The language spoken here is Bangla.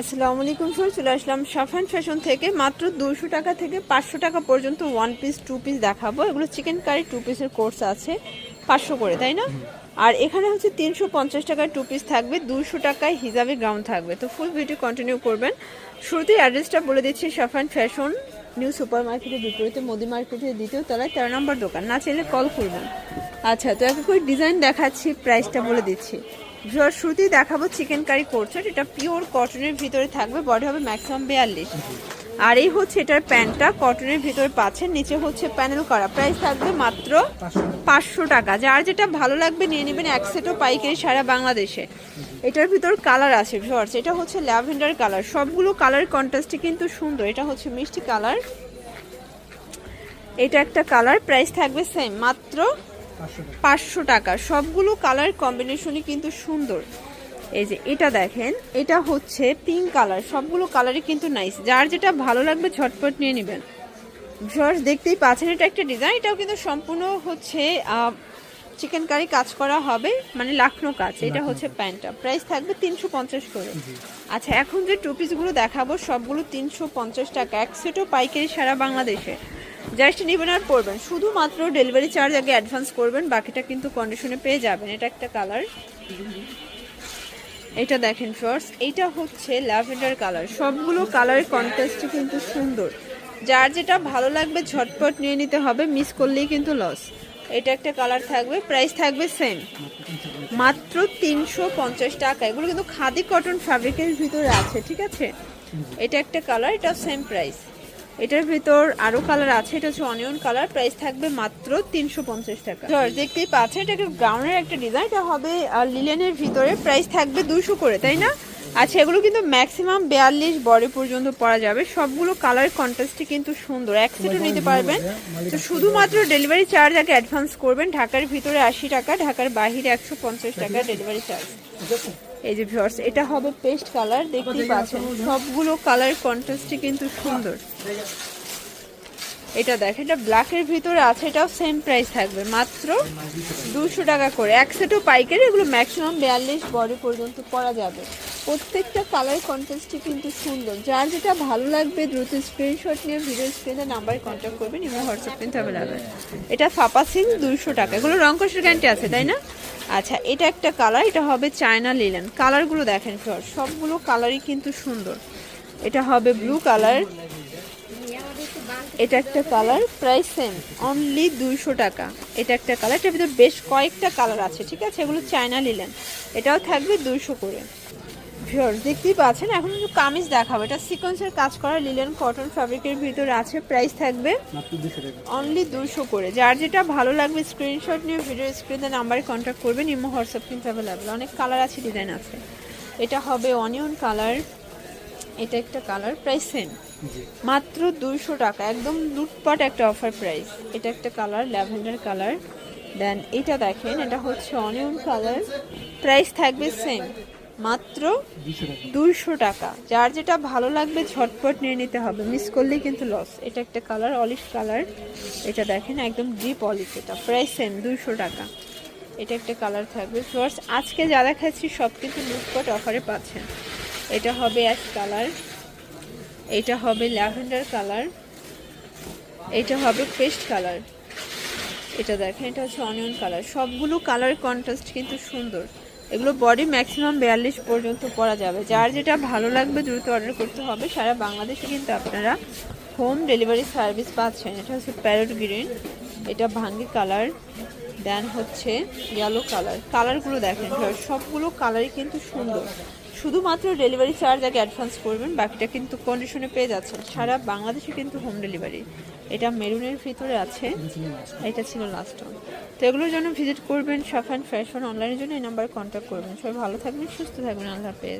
আসসালামু আলাইকুম স্যার চলে আসলাম সাফান ফ্যাশন থেকে। মাত্র দুশো টাকা থেকে পাঁচশো টাকা পর্যন্ত ওয়ান পিস টু পিস দেখাবো। এগুলো চিকেন কারি টু পিসের কোর্স আছে। পাঁচশো করে, তাই না? আর এখানে হচ্ছে তিনশো পঞ্চাশ টাকায় টু পিস থাকবে। দুশো টাকায় হিজাবি গ্রাউন্ড থাকবে। তো ফুল ভিডিও কন্টিনিউ করবেন। শুরুতেই অ্যাড্রেসটা বলে দিচ্ছি, সাফান ফ্যাশন নিউ সুপার মার্কেটের বিপরীতে, মোদি মার্কেটের দ্বিতীয় তলায়, তেরো নম্বর দোকান। না চাইলে কল করবেন। আচ্ছা তো এক ডিজাইন দেখাচ্ছি প্রাইসটা বলে দিচ্ছি। শুরুতেই দেখাবো চিকেন কারি করছে এটা পিওর কটনের ভিতরে থাকবে বডি হবে ম্যাক্সিমাম বিয়াল্লিশ। আর এই হচ্ছে এটার প্যান্টটা কটনের ভিতরে পাচ্ছেন, নিচে হচ্ছে প্যানেল করা। প্রাইস থাকবে মাত্র পাঁচশো টাকা। যার যেটা ভালো লাগবে নিয়ে নেবেন, এক সেটও পাইকারি সারা বাংলাদেশে। এটার ভিতর কালার আছে ভিওর্স এটা হচ্ছে ল্যাভেন্ডার কালার সবগুলো কালার কন্ট্রাস্টই কিন্তু সুন্দর। এটা হচ্ছে মিষ্টি কালার এটা একটা কালার প্রাইস থাকবে সেম মাত্র পাঁচশো টাকা। সবগুলো কালার কম্বিনেশনই কিন্তু সুন্দর। এই যে এটা দেখেন এটা হচ্ছে পিঙ্ক কালার। সবগুলো কালারই কিন্তু নাইস। যার যেটা ভালো লাগবে ঝটপট নিয়ে নেবেন। ভিউয়ার্স দেখতেই পাচ্ছেন এটা একটা ডিজাইন। এটাও কিন্তু সম্পূর্ণ হচ্ছে চিকেন কারি কাজ করা হবে মানে লাখনো কাজ। এটা হচ্ছে প্যান্টটা। প্রাইস থাকবে তিনশো পঞ্চাশ করে। আচ্ছা এখন যে টু পিসগুলো দেখাবো সবগুলো তিনশো পঞ্চাশ টাকা। এক সেটও পাইকারি সারা বাংলাদেশে। জাস্ট নেবেন আর পড়বেন শুধুমাত্র ডেলিভারি চার্জ আগে অ্যাডভান্স করবেন, বাকিটা কিন্তু কন্ডিশনে পেয়ে যাবেন। এটা একটা কালার এটা দেখেন ফার্স্ট এটা হচ্ছে ল্যাভেন্ডার কালার সবগুলো কালারের কন্ট্রাস্টই কিন্তু সুন্দর। যার যেটা ভালো লাগবে ঝটপট নিয়ে নিতে হবে মিস করলেই কিন্তু লস এটা একটা কালার থাকবে প্রাইস থাকবে সেম মাত্র তিনশো পঞ্চাশ টাকা। এগুলো কিন্তু খাদি কটন ফ্যাব্রিকের ভিতরে আছে, ঠিক আছে? এটা একটা কালার এটা সেম প্রাইস এটার ভিতর আরও কালার আছে এটা হচ্ছে অনিয়ন কালার প্রাইস থাকবে মাত্র তিনশো পঞ্চাশ টাকা। ধর দেখতেই পাচ্ছেন এটা একটা গ্রাউন্ডের একটা ডিজাইন এটা হবে লিলেনের ভিতরে প্রাইস থাকবে দুশো করে তাই না? আচ্ছা এগুলো কিন্তু ম্যাক্সিমাম বিয়াল্লিশ বডি পর্যন্ত পরা যাবে। সবগুলো কালার কন্ট্রাস্টই কিন্তু সুন্দর এক সেটও নিতে পারবেন। তো শুধুমাত্র ডেলিভারি চার্জ আগে অ্যাডভান্স করবেন ঢাকার ভিতরে আশি টাকা ঢাকার বাহিরে একশো পঞ্চাশ টাকা ডেলিভারি চার্জ এই যে ভিউয়ার্স এটা হবে পেস্ট কালার দেখতেই পাচ্ছেন। সবগুলো কালার কন্ট্রাস্টই কিন্তু সুন্দর। এটা দেখ এটা ব্ল্যাকের ভিতরে আছে এটাও সেম প্রাইস থাকবে মাত্র দুশো টাকা করে। এক সেটও পাইকারি এগুলো ম্যাক্সিমাম বিয়াল্লিশ বডি পর্যন্ত পরা যাবে। প্রত্যেকটা কালার কন্ট্রাস্টই কিন্তু সুন্দর। যার যেটা ভালো লাগবে দ্রুত স্ক্রিনশট নিয়ে ভিডিও স্ক্রিনে নাম্বারে কন্ট্যাক্ট করবেন এবং হোয়াটসঅ্যাপ কিন্তু অ্যাভেলেবেল এটা ফাপা সিং দুশো টাকা। এগুলো রং কষের গ্যারান্টি আছে তাই না? আচ্ছা এটা একটা কালার এটা হবে চায়না লিলেন কালারগুলো দেখেন সবগুলো কালারই কিন্তু সুন্দর। এটা হবে ব্লু কালার এটা একটা কালার প্রাইস সেম অনলি দুইশো টাকা। এটা একটা কালার এটার ভিতরে বেশ কয়েকটা কালার আছে, ঠিক আছে? এগুলো চায়না লিলেন এটাও থাকবে দুইশো করে। ভিউয়ার্স দেখতেই পাচ্ছেন এখন একটু কামিজ দেখাবো। এটা সিকোয়েন্সের কাজ করা লিলেন কটন ফ্যাব্রিকের ভিতরে আছে প্রাইস থাকবে অনলি দুশো করে। যার যেটা ভালো লাগবে স্ক্রিনশট নিয়ে ভিডিও স্ক্রিনে নাম্বারে কন্ট্যাক্ট করবেন ইমো হোয়াটসঅ্যাপ কিন্তু অ্যাভেলেবেল অনেক কালার আছে ডিজাইন আছে। এটা হবে অনিয়ন কালার এটা একটা কালার প্রাইস সেম মাত্র দুশো টাকা একদম লুটপাট একটা অফার প্রাইস এটা একটা কালার ল্যাভেন্ডার কালার দেন এটা দেখেন এটা হচ্ছে অনিয়ন কালার প্রাইস থাকবে সেম মাত্র দুইশো টাকা। যার যেটা ভালো লাগবে ঝটপট নিয়ে নিতে হবে। মিস করলেই কিন্তু লস এটা একটা কালার অলিভ কালার এটা দেখেন, একদম ডিপ অলিভ এটা। প্রাইস সেম দুইশো টাকা। এটা একটা কালার থাকবে। ফার্স্ট আজকে যা দেখাচ্ছি সব কিছু লুটপাট অফারে পাচ্ছেন। এটা হবে এক কালার এটা হবে ল্যাভেন্ডার কালার এটা হবে পেস্ট কালার এটা দেখেন, এটা হচ্ছে অনিয়ন কালার সবগুলো কালার কন্ট্রাস্ট কিন্তু সুন্দর। এগুলো বডি ম্যাক্সিমাম বিয়াল্লিশ পর্যন্ত পরা যাবে। যার যেটা ভালো লাগবে দ্রুত অর্ডার করতে হবে। সারা বাংলাদেশে কিন্তু আপনারা হোম ডেলিভারি সার্ভিস পাচ্ছেন। এটা হচ্ছে প্যারট গ্রিন এটা ভাঙ্গি কালার দেন হচ্ছে ইয়েলো কালার কালারগুলো দেখেন সবগুলো কালারই কিন্তু সুন্দর। শুধুমাত্র ডেলিভারি চার্জ আগে অ্যাডভান্স করবেন, বাকিটা কিন্তু কন্ডিশনে পেয়ে যাচ্ছেন। সারা বাংলাদেশে কিন্তু হোম ডেলিভারি এটা মেরুনের ভিতরে আছে, এটা ছিল লাস্ট তো এগুলোর জন্য ভিজিট করবেন সাফান ফ্যাশন অনলাইনের জন্য এই নাম্বারে কন্ট্যাক্ট করবেন। সবাই ভালো থাকবেন, সুস্থ থাকবেন, আল্লাহ হাফেজ।